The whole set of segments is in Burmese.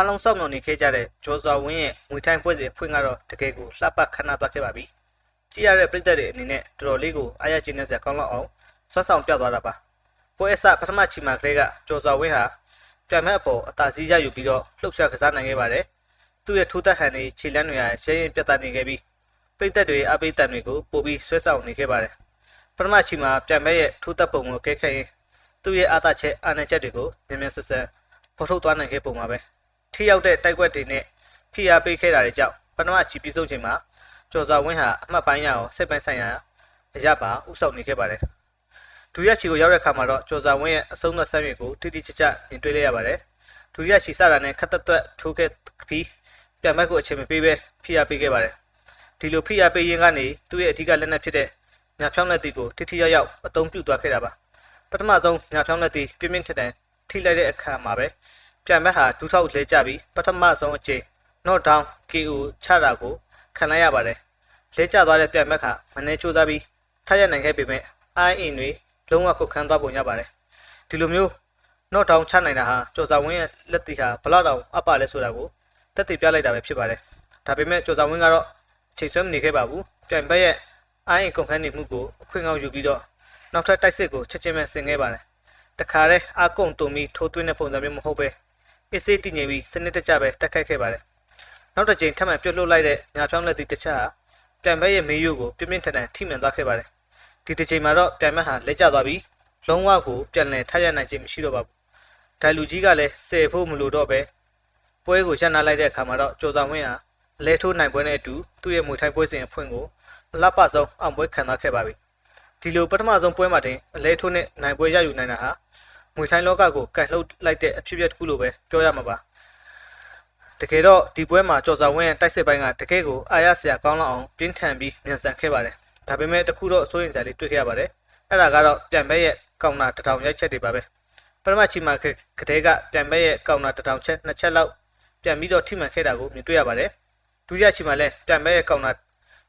အားလုံးစောင့်မျှော်နေခဲ့ကြတဲ့ဂျော်စွာဝင်းရဲ့ငွေထိုင်းပွဲစဉ်ဖွင့်ကတော့တကယ်ကိုလှပခမ်းနားသွားခဲ့ပါပြီ။ကြည့်ရတဲ့ပြည်သက်တွေအနေနဲ့တော်တော်လေးကိုအားရကျေနပ်စရာကောင်းလောက်အောင်ဆွမ်းဆောင်ပြသွားတာပါ။ပွဲအစပထမချီမာကလေးကဂျော်စွာဝင်းဟာပြန်မဲ့အပေါ်အသာစီးရယူပြီးတော့လှုပ်ရှားကစားနိုင်ခဲ့ပါတယ်။သူ့ရဲ့ထိုးသက်ဟန်တွေခြေလမ်းတွေဟာရဲရင်ပြတ်သားနေခဲ့ပြီးပြည်သက်တွေအပိတန်တွေကိုပို့ပြီးဆွဲဆောင်နေခဲ့ပါတယ်။ပထမချီမာပြန်မဲ့ရဲ့ထိုးသက်ပုံကိုကဲခတ်ရင်သူ့ရဲ့အာသာချက်အာဏာချက်တွေကိုမြင်မြန်ဆန်ဆန်ဖော်ထုတ်သွားနိုင်ခဲ့ပုံပါပဲ။ ထိရောက်တဲ့တိုက်ကွက်တွေနဲ့ဖိအားပေးခဲ့တာတွေကြောင့်ပထမချီပြီးဆုံးချိန်မှာကျော်စွာဝင်းဟာအမှတ်ပိုင်းရအောင်စိတ်ပိုင်းဆိုင်ရာအရပါဥဆောင်နေခဲ့ပါတယ်။ဒုတိယချီကိုရောက်တဲ့အခါမှာတော့ကျော်စွာဝင်းရဲ့အဆုံးသက်ဆမ်းရွေကိုတိတိကျကျမြင်တွေ့လိုက်ရပါတယ်။ဒုတိယချီစတာနဲ့ခတ်သက်သက်ထိုးခဲ့ပြီးပြန်ဘက်ကိုအချိန်မပေးဘဲဖိအားပေးခဲ့ပါတယ်။ဒီလိုဖိအားပေးရင်းကနေသူ့ရဲ့အဓိကလက်နက်ဖြစ်တဲ့ညာဖြောင်းလက်တီကိုတိတိယောက်ယောက်အသုံးပြုသွားခဲ့တာပါ။ပထမဆုံးညာဖြောင်းလက်တီပြင်းပြင်းထန်ထန်ထိလိုက်တဲ့အခါမှာပဲ ပြန်မဲ့ဟာဒူးထောက်လဲကြပြီးပထမဆုံးအချိန် not down KO ချတာကိုခံလိုက်ရပါတယ်လဲကျသွားတဲ့ပြန်မဲ့ခါမနေစူးစမ်းပြီးထရနိုင်ခဲ့ပေမဲ့ IN တွေလုံးဝကုတ်ခန်းသွားပုံရပါတယ်ဒီလိုမျိုး not down ချနိုင်တာဟာကျော်စာဝင်းရဲ့လက်တီဟာဘလောက်တောင်အပ်ပါလဲဆိုတာကိုတက်တည်ပြလိုက်တာပဲဖြစ်ပါတယ်ဒါပေမဲ့ကျော်စာဝင်းကတော့ချိန်ဆွဲမနေခဲ့ပါဘူးပြန်ဘက်ရဲ့ IN ကုတ်ခန်းနေမှုကိုအခွင့်ကောင်းယူပြီးတော့နောက်ထပ်တိုက်စစ်ကိုချက်ချင်းပဲဆင်ခဲ့ပါတယ်တခါတည်းအကုံတုံပြီးထိုးသွင်းတဲ့ပုံစံမျိုးမဟုတ်ပဲ အစ်စေးတည်ငြိမ်ပြီးစနစ်တကျပဲတက်ခိုက်ခဲ့ပါတယ်။နောက်တစ်ကြိမ်ထပ်မံပြုတ်လွတ်လိုက်တဲ့ညာဖြောင်းလက်သည့်တစ်ချက်ဟာပြန်ဘက်ရဲ့မေးရိုးကိုပြင်းပြင်းထန်ထန်ထိမှန်သွားခဲ့ပါတယ်။ဒီတစ်ချိန်မှာတော့ပြန်ဘက်ဟာလက်ကျသွားပြီးလုံးဝကိုပြန်လည်ထရနိုင်ခြင်းမရှိတော့ပါဘူး။ဒိုင်လူကြီးကလည်းဆယ်ဖို့မလိုတော့ပဲပွဲကိုရပ်နာလိုက်တဲ့အခါမှာတော့ကြော်ဆောင်ဝင်းဟာအလဲထိုးနိုင်ပွဲနဲ့အတူသူ့ရဲ့မွေထိုင်းပွဲစဉ်အဖွင့်ကိုအလပ်ပဆုံးအောင်ပွဲခံသွားခဲ့ပါပြီ။ဒီလိုပထမဆုံးပွဲမှာတင်အလဲထိုးနဲ့နိုင်ပွဲရယူနိုင်တာဟာ ငွေထိုင်းလောကကိုကန်လှုပ်လိုက်တဲ့အဖြစ်အပျက်တစ်ခုလိုပဲပြောရမှာပါတကယ်တော့ဒီပွဲမှာကြော်စာဝင်းရဲ့တိုက်စစ်ပိုင်းကတကယ်ကိုအာရစရာကောင်းလောက်အောင်ပြင်းထန်ပြီးမြန်ဆန်ခဲ့ပါတယ်ဒါပေမဲ့တခုတော့စိုးရင်စရာလေးတွေ့ခဲ့ရပါတယ်အဲ့ဒါကတော့ပြန်ဘက်ရဲ့ကောင်နာတစ်ထောင်ရိုက်ချက်တွေပါပဲပထမချီမှာကတဲ့ကပြန်ဘက်ရဲ့ကောင်နာတစ်ထောင်ချက်နှစ်ချက်လောက်ပြန်ပြီးတော့ထိမှန်ခဲ့တာကိုမြင်တွေ့ရပါတယ်ဒုတိယချီမှာလည်းပြန်ဘက်ရဲ့ကောင်နာ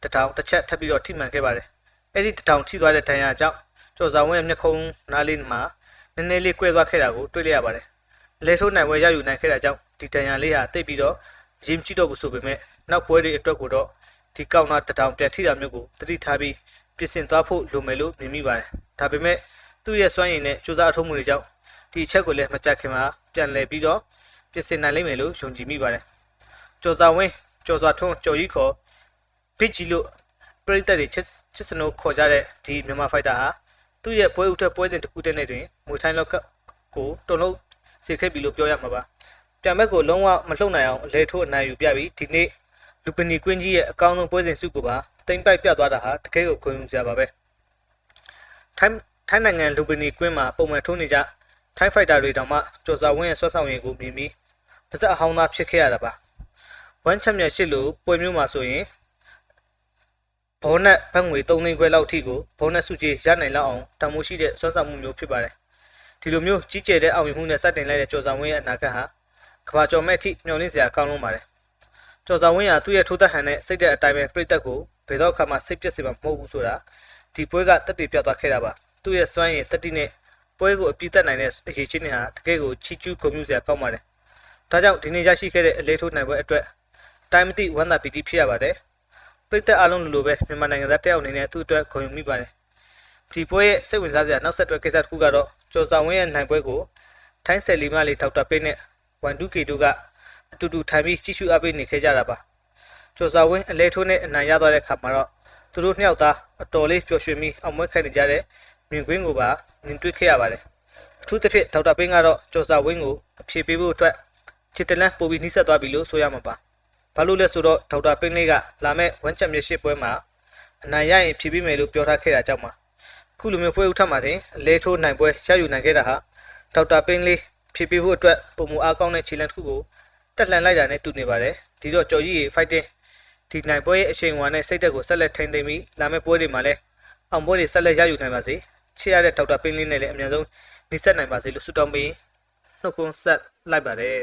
တစ်ထောင်တစ်ချက်ထပ်ပြီးတော့ထိမှန်ခဲ့ပါတယ်အဲ့ဒီတစ်ထောင်ထိသွားတဲ့ဒဏ်ရာကြောင့်ကြော်စာဝင်းရဲ့မျက်ခုံးနားလေးမှာန ည်းနည်းလေးကွဲသွားခဲ့တာကိုတွေ့လိုက်ရပါတယ်။လဲထိုးနိုင်ဝဲရယူနိုင်ခဲ့တာကြောင့်ဒီတန်ရန်လေးဟာတိတ်ပြီးတော့ရင်ကြည့်တော့ဘူးဆိုပေမဲ့နောက်ပွဲတွေအတွက်ကိုတော့ဒီကောက်နာတတောင်ပြန်ထိတာမျိုးကိုတတိထားပြီးပြင်ဆင်သွားဖို့လိုမယ်လို့မြင်မိပါတယ်။ဒါပေမဲ့သူ့ရဲ့စွမ်းရည်နဲ့စူးစမ်းအထုံးမှုတွေကြောင့်ဒီအချက်ကိုလည်းမကြခင်မှာပြန်လည်ပြီးတော့ပြင်ဆင်နိုင်လိမ့်မယ်လို့ယုံကြည်မိပါတယ်။ကျော်စာဝင်းကျော်စွာထွန်းကျော်ကြီးခေါ်ဘစ်ဂျီလို့ပရိသတ်တွေချစ်ချစ်စနိုးခေါ်ကြတဲ့ဒီမြန်မာဖိုက်တာဟာ သူ့ရဲ့ပွဲဥထက်ပွဲစဉ်တစ်ခုတည်းနဲ့တွင်ငွေထိုင်းလောက်ကကိုတုံလုံးစေခဲ့ပြီလို့ပြောရမှာပါပြန်ဘက်ကိုလုံးဝမလှုပ်နိုင်အောင်အလဲထိုးအနိုင်ယူပြပြီးဒီနေ့လူပနီကွင်းကြီးရဲ့အကောင်းဆုံးပွဲစဉ်စုကိုပါတိမ့်ပိုက်ပြသွားတာဟာတကယ်ကိုခွင့်ယူစရာပါပဲထိုင်းထိုင်းနိုင်ငံလူပနီကွင်းမှာပုံမှန်ထိုးနေကြထိုင်းဖိုက်တာတွေတောင်မှကြော်စာဝင်းရဲ့ဆွတ်ဆောင်ရည်ကိုမြင်ပြီးပါစက်အဟောင်းသားဖြစ်ခဲ့ရတာပါဝမ်ချန်ပီယံရှစ်လိုပွဲမျိုးမှာဆိုရင် ဘောနက်ဘတ်ငွေ3သိန်းခွဲလောက်ထိကိုဘောနက်စုကြီးရနိုင်လောက်အောင်တန်မိုးရှိတဲ့စွမ်းဆောင်မှုမျိုးဖြစ်ပါတယ်။ဒီလိုမျိုးကြီးကျယ်တဲ့အောင်မြင်မှုနဲ့စတင်လိုက်တဲ့ကြော်ဆောင်ဝင်းရဲ့အနာဂတ်ဟာကဘာကျော်မဲ့အထိမျှော်လင့်စရာကောင်းလုံးပါတယ်။ကြော်ဆောင်ဝင်းဟာသူ့ရဲ့ထိုးသက်ဟန်နဲ့စိတ်သက်အတိုင်းပဲပြိတက်ကိုဘယ်တော့အခါမှစိတ်ပြက်စေမှာမဟုတ်ဘူးဆိုတာဒီပွဲကတက်တည်ပြသွားခဲ့တာပါ။သူ့ရဲ့စွမ်းရည်တက်တိနဲ့ပွဲကိုအပြည့်တက်နိုင်တဲ့အရေးချင်းတွေဟာတကယ်ကိုချီကျူးဂုဏ်ပြုစရာကောင်းပါတယ်။ဒါကြောင့်ဒီနေ့ရရှိခဲ့တဲ့အလေးထိုးနိုင်ပွဲအတွက်တိုင်းမတိဝမ်းသာပီတိဖြစ်ရပါတယ်။ ပြည်သက်အလုံးလိုလိုပဲမြန်မာနိုင်ငံသားတယောက်အနေနဲ့သူ့အတွက်ဂုဏ်ယူမိပါတယ်။ဒီပွဲရဲ့စိတ်ဝင်စားစရာနောက်ဆက်တွဲကိစ္စတစ်ခုကတော့ကျော်ဆောင်ဝင်းရဲ့နိုင်ပွဲကိုထိုင်းဆယ်လီမလေးဒေါက်တာပေးနဲ့ဝန်ဒူကေတို့ကအတူတူထိုင်ပြီးကြည့်ရှုအားပေးနေခဲ့ကြတာပါ။ကျော်ဆောင်ဝင်းအလဲထိုးနဲ့အနိုင်ရသွားတဲ့အခါမှာတော့သူတို့နှစ်ယောက်သားအတော်လေးပျော်ရွှင်ပြီးအောင်ပွဲခံနေကြတဲ့မြင်ကွင်းကိုပါမြင်တွေ့ခဲ့ရပါတယ်။အထူးသဖြင့်ဒေါက်တာပေးကတော့ကျော်ဆောင်ဝင်းကိုအဖြေပေးဖို့အတွက်ချစ်တလန်းပို့ပြီးနှိစက်သွားပြီလို့ဆိုရမှာပါ။ ဘာလို့လဲဆိုတော့ဒေါက်တာပင်းလေးကလာမဲ့ဝမ်းချက်မြစ်ရှိပွဲမှာအနိုင်ရရင်ဖြည့်ပြီးမယ်လို့ပြောထားခဲ့တာကြောင့်ပါခုလိုမျိုးပွဲဥထပ်မှာတင်အလဲထိုးနိုင်ပွဲရယူနိုင်ခဲ့တာဟာဒေါက်တာပင်းလေးဖြည့်ပြီးဖို့အတွက်ပုံမူအားကောင်းတဲ့ခြေလမ်းတစ်ခုကိုတက်လှန်လိုက်တာနဲ့တူနေပါတယ်ဒီတော့ကြော်ကြီးရေ fighting ဒီနိုင်ပွဲရဲ့အရှိန်အဝါနဲ့စိတ်သက်ကိုဆက်လက်ထိန်းသိမ်းပြီးလာမဲ့ပွဲတွေမှာလည်းအောင်ပွဲတွေဆက်လက်ရယူနိုင်ပါစေချစ်ရတဲ့ဒေါက်တာပင်းလေးနဲ့လည်းအများဆုံးနှိစက်နိုင်ပါစေလို့ဆုတောင်းပေးနှုတ်ခွန်းဆက်လိုက်ပါတယ်